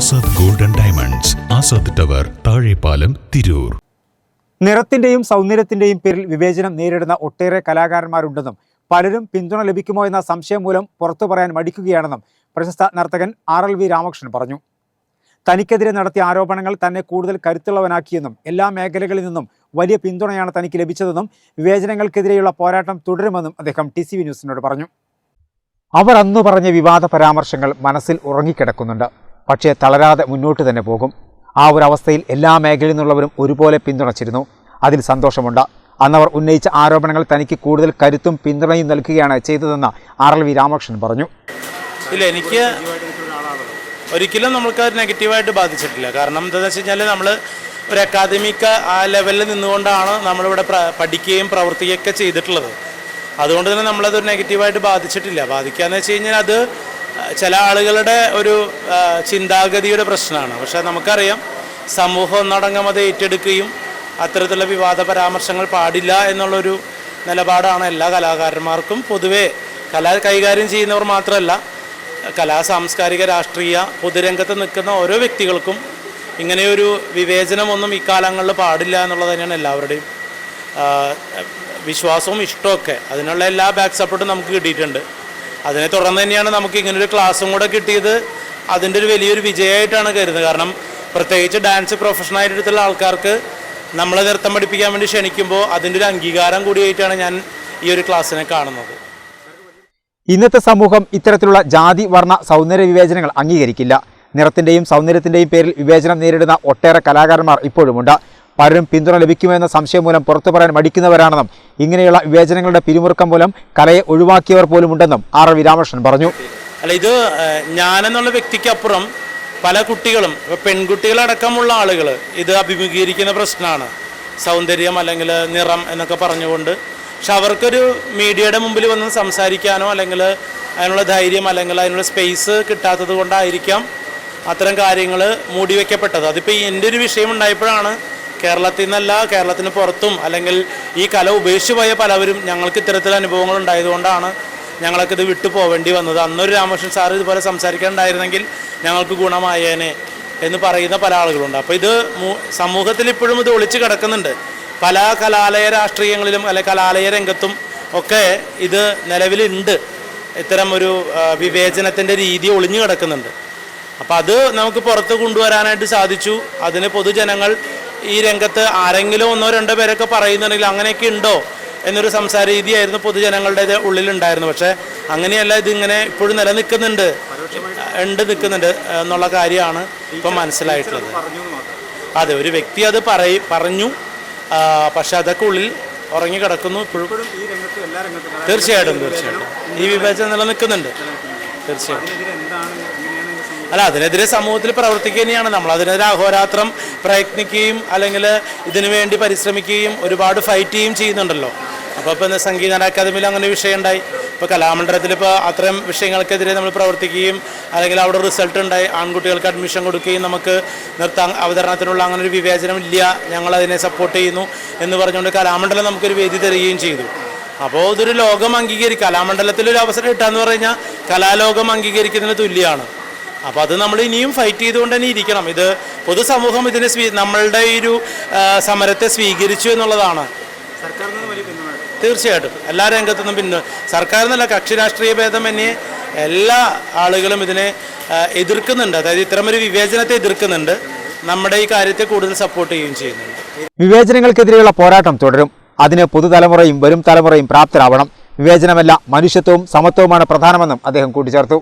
Azad golden diamonds Azad tower Thazhepalam Tirur. നിറത്തിന്റെയും സൗന്ദര്യത്തിന്റെയും പേരിൽ വിവേചനം നേരിടുന്ന ഒട്ടേറെ കലാകാരന്മാരുണ്ടെന്നും പലരും പിന്തുണ ലഭിക്കുമോ എന്ന സംശയം മൂലം പുറത്തു പറയാൻ മടിക്കുകയാണെന്നും പ്രശസ്ത നർത്തകൻ ആർ എൽ വി രാമകൃഷ്ണൻ പറഞ്ഞു. തനിക്കെതിരെ നടത്തിയ ആരോപണങ്ങൾ തന്നെ കൂടുതൽ കരുത്തുള്ളവനാക്കിയെന്നും എല്ലാ മേഖലകളിൽ നിന്നും വലിയ പിന്തുണയാണ് തനിക്ക് ലഭിച്ചതെന്നും വിവേചനങ്ങൾക്കെതിരെയുള്ള പോരാട്ടം തുടരുമെന്നും അദ്ദേഹം ടി സി വി ന്യൂസിനോട് പറഞ്ഞു. അവർ അന്നു പറഞ്ഞ വിവാദ പരാമർശങ്ങൾ മനസ്സിൽ ഉറങ്ങിക്കിടക്കുന്നുണ്ട്. പക്ഷേ തളരാതെ മുന്നോട്ട് തന്നെ പോകും. ആ ഒരു അവസ്ഥയിൽ എല്ലാ മേഖലയിൽ നിന്നുള്ളവരും ഒരുപോലെ പിന്തുണച്ചിരുന്നു. അതിൽ സന്തോഷമുണ്ട്. അന്നവർ ഉന്നയിച്ച ആരോപണങ്ങൾ തനിക്ക് കൂടുതൽ കരുത്തും പിന്തുണയും നൽകുകയാണ് ചെയ്തതെന്ന് ആർ എൽ വി രാമകൃഷ്ണൻ പറഞ്ഞു. ഇല്ല എനിക്ക് ഒരിക്കലും നമുക്ക് അത് നെഗറ്റീവായിട്ട് ബാധിച്ചിട്ടില്ല. കാരണം എന്താണെന്ന് വെച്ച് കഴിഞ്ഞാൽ നമ്മൾ ഒരു അക്കാദമിക് ആ ലെവലിൽ നിന്നുകൊണ്ടാണ് നമ്മളിവിടെ പഠിക്കുകയും പ്രവർത്തിക്കുകയൊക്കെ ചെയ്തിട്ടുള്ളത്. അതുകൊണ്ട് തന്നെ നമ്മളത് ഒരു നെഗറ്റീവായിട്ട് ബാധിച്ചിട്ടില്ല. ബാധിക്കാന്ന് വെച്ച് കഴിഞ്ഞാൽ അത് ചില ആളുകളുടെ ഒരു ചിന്താഗതിയുടെ പ്രശ്നമാണ്. പക്ഷേ നമുക്കറിയാം സമൂഹം ഒന്നടങ്കം അത് ഏറ്റെടുക്കുകയും അത്തരത്തിലുള്ള വിവാദ പരാമർശങ്ങൾ പാടില്ല എന്നുള്ളൊരു നിലപാടാണ് എല്ലാ കലാകാരന്മാർക്കും. പൊതുവേ കല കൈകാര്യം ചെയ്യുന്നവർ മാത്രമല്ല കലാ സാംസ്കാരിക രാഷ്ട്രീയ പൊതുരംഗത്ത് നിൽക്കുന്ന ഓരോ വ്യക്തികൾക്കും ഇങ്ങനെയൊരു വിവേചനമൊന്നും ഇക്കാലങ്ങളിൽ പാടില്ല എന്നുള്ളത് തന്നെയാണ് എല്ലാവരുടെയും വിശ്വാസവും ഇഷ്ടമൊക്കെ അതിനുള്ള എല്ലാ ബാക്ക് സപ്പോർട്ടും നമുക്ക് കിട്ടിയിട്ടുണ്ട്. അതിനെ തുടർന്ന് തന്നെയാണ് നമുക്ക് ഒരു ക്ലാസ്സും കൂടെ കിട്ടിയത്. അതിന്റെ ഒരു വലിയൊരു വിജയമായിട്ടാണ് കരുതുന്നത്. കാരണം പ്രത്യേകിച്ച് ഡാൻസ് പ്രൊഫഷണൽ ആയിട്ടുള്ള ആൾക്കാർക്ക് നമ്മളെ നൃത്തം പഠിപ്പിക്കാൻ വേണ്ടി ക്ഷണിക്കുമ്പോൾ അതിന്റെ ഒരു അംഗീകാരം കൂടിയായിട്ടാണ് ഞാൻ ഈ ഒരു ക്ലാസ്സിനെ കാണുന്നത്. ഇന്നത്തെ സമൂഹം ഇത്തരത്തിലുള്ള ജാതി വർണ സൗന്ദര്യ വിവേചനങ്ങൾ അംഗീകരിക്കില്ല. നിറത്തിന്റെയും സൗന്ദര്യത്തിന്റെയും പേരിൽ വിവേചനം നേരിടുന്ന ഒട്ടേറെ കലാകാരന്മാർ ഇപ്പോഴുമുണ്ട്. പലരും പിന്തുണ ലഭിക്കുമെന്ന സംശയം മൂലം പുറത്തു പറയാൻ മടിക്കുന്നവരാണെന്നും ഇങ്ങനെയുള്ള വിവേചനങ്ങളുടെ പിരിമുറുക്കം മൂലം കലയെ ഒഴിവാക്കിയവർ പോലുമുണ്ടെന്നും ആർ എൽ വി രാമകൃഷ്ണൻ പറഞ്ഞു. അല്ല ഇത് ഞാനെന്നുള്ള വ്യക്തിക്കപ്പുറം പല കുട്ടികളും പെൺകുട്ടികളടക്കമുള്ള ആളുകൾ ഇത് അഭിമുഖീകരിക്കുന്ന പ്രശ്നമാണ് സൗന്ദര്യം അല്ലെങ്കിൽ നിറം എന്നൊക്കെ പറഞ്ഞുകൊണ്ട്. പക്ഷെ അവർക്കൊരു മീഡിയയുടെ മുമ്പിൽ വന്ന് സംസാരിക്കാനോ അല്ലെങ്കിൽ അതിനുള്ള ധൈര്യം അല്ലെങ്കിൽ അതിനുള്ള സ്പേസ് കിട്ടാത്തത് കൊണ്ടായിരിക്കാം അത്തരം കാര്യങ്ങൾ മൂടിവെക്കപ്പെട്ടത്. അതിപ്പോൾ എന്റെ ഒരു വിഷയം ഉണ്ടായപ്പോഴാണ് കേരളത്തിൽ നിന്നല്ല കേരളത്തിന് പുറത്തും അല്ലെങ്കിൽ ഈ കല ഉപേക്ഷിച്ച് പോയ പലവരും ഞങ്ങൾക്ക് ഇത്തരത്തിൽ അനുഭവങ്ങൾ ഉണ്ടായതുകൊണ്ടാണ് ഞങ്ങൾക്ക് ഇത് വിട്ടു പോവേണ്ടി വന്നത്. അന്നൊരു രാമകൃഷ്ണൻ സാർ ഇതുപോലെ സംസാരിക്കാനുണ്ടായിരുന്നെങ്കിൽ ഞങ്ങൾക്ക് ഗുണമായേനെ എന്ന് പറയുന്ന പല ആളുകളുണ്ട്. അപ്പോൾ ഇത് സമൂഹത്തിൽ ഇപ്പോഴും ഇത് ഒളിച്ചു കിടക്കുന്നുണ്ട്. പല കലാലയ രാഷ്ട്രീയങ്ങളിലും അല്ലെ കലാലയ രംഗത്തും ഒക്കെ ഇത് നിലവിലുണ്ട്. ഇത്തരം ഒരു വിവേചനത്തിന്റെ രീതി ഒളിഞ്ഞു കിടക്കുന്നുണ്ട്. അപ്പോൾ അത് നമുക്ക് പുറത്ത് കൊണ്ടുവരാനായിട്ട് സാധിച്ചു. അതിന് പൊതുജനങ്ങൾ ഈ രംഗത്ത് ആരെങ്കിലും ഒന്നോ രണ്ടോ പേരൊക്കെ പറയുന്നുണ്ടെങ്കിൽ അങ്ങനെയൊക്കെ ഉണ്ടോ എന്നൊരു സംസാര രീതിയായിരുന്നു പൊതുജനങ്ങളുടെ ഉള്ളിലുണ്ടായിരുന്നു പക്ഷേ അങ്ങനെയല്ല ഇതിങ്ങനെ ഇപ്പോഴും നിലനിൽക്കുന്നുണ്ട്. ഉണ്ട് നിൽക്കുന്നുണ്ട് എന്നുള്ള കാര്യമാണ് ഇപ്പം മനസ്സിലായിട്ടുള്ളത്. അതെ ഒരു വ്യക്തി അത് പറയ പറഞ്ഞു. പക്ഷെ അതൊക്കെ ഉള്ളിൽ ഉറങ്ങിക്കിടക്കുന്നു ഇപ്പോഴും തീർച്ചയായിട്ടും തീർച്ചയായിട്ടും. ഈ വിവേചനം നിലനിൽക്കുന്നുണ്ട്. തീർച്ചയായിട്ടും. അല്ല അതിനെതിരെ സമൂഹത്തിൽ പ്രവർത്തിക്കുക തന്നെയാണ്. നമ്മൾ അതിനെതിരെ അഹോരാത്രം പ്രയത്നിക്കുകയും അല്ലെങ്കിൽ ഇതിനു വേണ്ടി പരിശ്രമിക്കുകയും ഒരുപാട് ഫൈറ്റ് ചെയ്യുകയും ചെയ്യുന്നുണ്ടല്ലോ. അപ്പോൾ ഇപ്പോൾ സംഗീത അക്കാദമിയിൽ അങ്ങനെ വിഷയം ഉണ്ടായി. ഇപ്പോൾ കലാമണ്ഡലത്തിൽ ഇപ്പോൾ അത്തരം വിഷയങ്ങൾക്കെതിരെ നമ്മൾ പ്രവർത്തിക്കുകയും അല്ലെങ്കിൽ അവിടെ റിസൾട്ട് ഉണ്ടായി. ആൺകുട്ടികൾക്ക് അഡ്മിഷൻ കൊടുക്കുകയും നമുക്ക് നൃത്ത അവതരണത്തിനുള്ള അങ്ങനെ ഒരു വിവേചനം ഇല്ല ഞങ്ങൾ അതിനെ സപ്പോർട്ട് ചെയ്യുന്നു എന്ന് പറഞ്ഞുകൊണ്ട് കലാമണ്ഡലം നമുക്കൊരു വേദി തരികയും ചെയ്തു. അപ്പോൾ ഇതൊരു ലോകം അംഗീകരിക്കുക കലാമണ്ഡലത്തിൽ ഒരു അവസരം പറഞ്ഞു കഴിഞ്ഞാൽ കലാലോകം അംഗീകരിക്കുന്നതിന് തുല്യമാണ്. അപ്പോൾ അത് നമ്മൾ ഇനിയും ഫൈറ്റ് ചെയ്തുകൊണ്ട് തന്നെ ഇരിക്കണം. ഇത് പൊതുസമൂഹം ഇതിനെ സ്വീ നമ്മളുടെ ഒരു സമരത്തെ സ്വീകരിച്ചു എന്നുള്ളതാണ്. തീർച്ചയായിട്ടും. എല്ലാ രംഗത്തുനിന്നും പിന്നെ സർക്കാർ എന്നല്ല കക്ഷി രാഷ്ട്രീയ ഭേദമന്യേ എല്ലാ ആളുകളും ഇതിനെ എതിർക്കുന്നുണ്ട്. അതായത് ഇത്തരമൊരു വിവേചനത്തെ എതിർക്കുന്നുണ്ട്. നമ്മുടെ ഈ കാര്യത്തെ കൂടുതൽ സപ്പോർട്ട് ചെയ്യുകയും ചെയ്യുന്നുണ്ട്. വിവേചനങ്ങൾക്കെതിരെയുള്ള പോരാട്ടം തുടരും. അതിന് പുതുതലമുറയും വരും തലമുറയും പ്രാപ്തരാവണം. വിവേചനമല്ല മനുഷ്യത്വവും സമത്വവുമാണ് പ്രധാനമെന്നും അദ്ദേഹം കൂട്ടിച്ചേർത്തു.